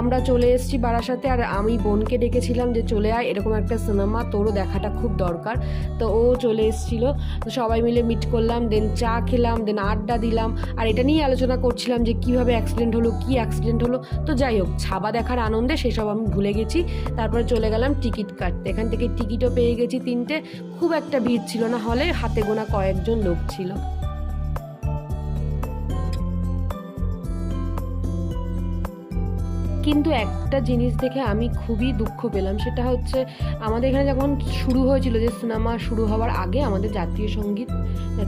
আমরা চলে এসেছি বারাসাতে, আর আমি বোনকে ডেকেছিলাম যে চলে আয়, এরকম একটা সিনেমা, তোরও দেখাটা খুব দরকার। তো ও চলে এসেছিল, তো সবাই মিলে মিট করলাম দেন চা খেলাম দেন আড্ডা দিলাম, আর এটা নিয়েই আলোচনা করছিলাম যে কীভাবে অ্যাক্সিডেন্ট হলো, কি অ্যাক্সিডেন্ট হলো। তো যাই হোক, ছাবা দেখার আনন্দে সেসব আমি ভুলে গেছি, তারপরে চলে গেলাম টিকিট কাটতে। এখান থেকে টিকিটও পেয়ে গেছি তিনটে, খুব একটা ভিড় ছিল না, হলে হাতে গোনা কয়েকজন লোক ছিল। কিন্তু একটা জিনিস দেখে আমি খুবই দুঃখ পেলাম, সেটা হচ্ছে আমাদের এখানে যখন শুরু হয়েছিল যে সিনেমা শুরু হওয়ার আগে আমাদের জাতীয় সংগীত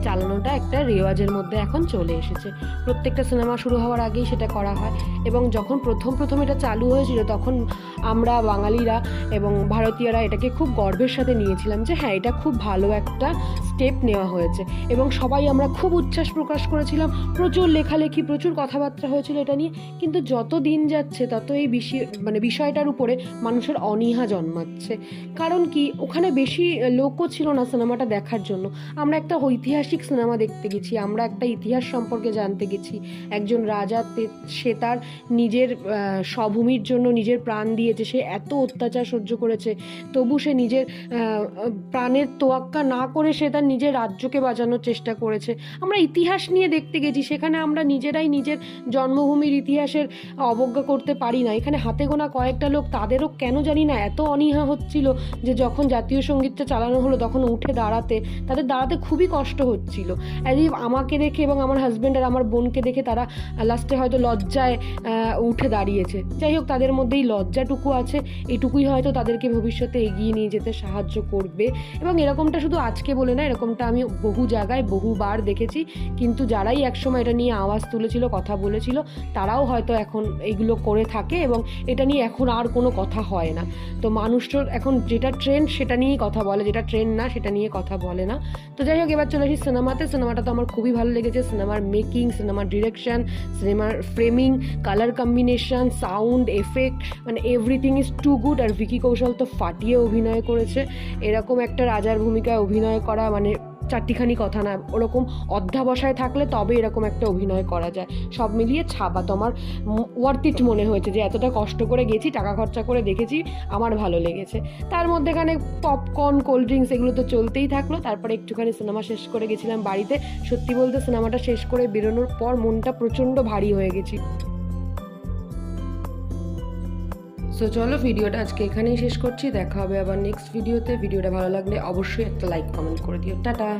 চালানোটা একটা রেওয়াজের মধ্যে এখন চলে এসেছে। প্রত্যেকটা সিনেমা শুরু হওয়ার আগেই সেটা করা হয় এবং যখন প্রথম প্রথম এটা চালু হয়েছিল তখন আমরা বাঙালিরা এবং ভারতীয়রা এটাকে খুব গর্বের সাথে নিয়েছিলাম যে হ্যাঁ এটা খুব ভালো একটা স্টেপ নেওয়া হয়েছে এবং সবাই আমরা খুব উচ্ছ্বাস প্রকাশ করেছিলাম। প্রচুর লেখালেখি, প্রচুর কথাবার্তা হয়েছিল এটা নিয়ে। কিন্তু যত দিন যাচ্ছে তত এই বিষয় মানে বিষয়টার উপরে মানুষের অনীহা জন্মাচ্ছে। কারণ কি? ওখানে বেশি লোকও ছিল না সিনেমাটা দেখার জন্য। আমরা একটা ঐতিহাসিক সিনেমা দেখতে গেছি, আমরা একটা ইতিহাস সম্পর্কে জানতে গেছি। একজন রাজা সে তার নিজের স্বভূমির জন্য নিজের প্রাণ দিয়েছে, সে এত অত্যাচার সহ্য করেছে। তবু সে নিজের প্রাণের তোয়াক্কা না করে সে তার নিজের রাজ্যকে বাঁচানোর চেষ্টা করেছে। আমরা ইতিহাস নিয়ে দেখতে গেছি, সেখানে আমরা নিজেরাই নিজের জন্মভূমির ইতিহাসের অবজ্ঞা করতে পারি না। এখানে হাতে গোনা কয়েকটা লোক, তাদেরও কেন জানি না, এত অনীহা হচ্ছিল যে যখন জাতীয় সঙ্গীতটা চালানো হলো তখন উঠে দাঁড়াতে, তাদের দাঁড়াতে খুবই কষ্ট হচ্ছিল। অ্যাজ আমাকে দেখে এবং আমার হাজব্যান্ড আর আমার বোনকে দেখে তারা লাস্টে হয়তো লজ্জায় উঠে দাঁড়িয়েছে। যাই হোক, তাদের মধ্যেই লজ্জাটুকু আছে। এটুকুই হয়তো তাদেরকে ভবিষ্যতে এগিয়ে নিয়ে যেতে সাহায্য করবে। এবং এরকমটা শুধু আজকে বলে না, এরকমটা আমি বহু জায়গায় বহুবার দেখেছি। কিন্তু যারাই একসময় এটা নিয়ে আওয়াজ তুলেছিল, কথা বলেছিল, তারাও হয়তো এখন এইগুলো করে থাকে এবং এটা নিয়ে এখন আর কোনো কথা হয় না। তো মানুষের এখন যেটা ট্রেন্ড সেটা নিয়েই কথা বলে, যেটা ট্রেন্ড না সেটা নিয়ে কথা বলে না। তো যাই হোক, এবার চলে আসি সিনেমাতে সিনেমাটা তো আমার খুবই ভালো লেগেছে। সিনেমার মেকিং সিনেমার ডিরেকশন সিনেমার framing colour combination sound effect মানে এভরিথিং ইজ টু গুড আর ভিকি কৌশল তো ফাটিয়ে অভিনয় করেছে। এরকম একটা রাজার ভূমিকায় অভিনয় করা মানে চারটিখানি কথা না, ওরকম অধ্যাবসায় থাকলে তবে এরকম একটা অভিনয় করা যায়। সব মিলিয়ে ছাপা তো আমার ওয়ার্থ ইট মনে হয়েছে যে এতটা কষ্ট করে গেছি, টাকা খরচা করে দেখেছি, আমার ভালো লেগেছে। তার মধ্যেখানে পপকর্ন কোল্ড ড্রিঙ্কস এগুলো তো চলতেই থাকল, তারপরে একটুখানি সিনেমা শেষ করে গেছিলাম বাড়িতে। সত্যি বলতে সিনেমাটা শেষ করে বেরোনোর পর মনটা প্রচণ্ড ভারী হয়ে গেছি। সো চলো ভিডিওটা আজকে এখানেই শেষ করছি। দেখা হবে আবার নেক্সট ভিডিওতে ভিডিওটা ভালো লাগলে অবশ্যই একটা লাইক কমেন্ট করে দিও। টাটা!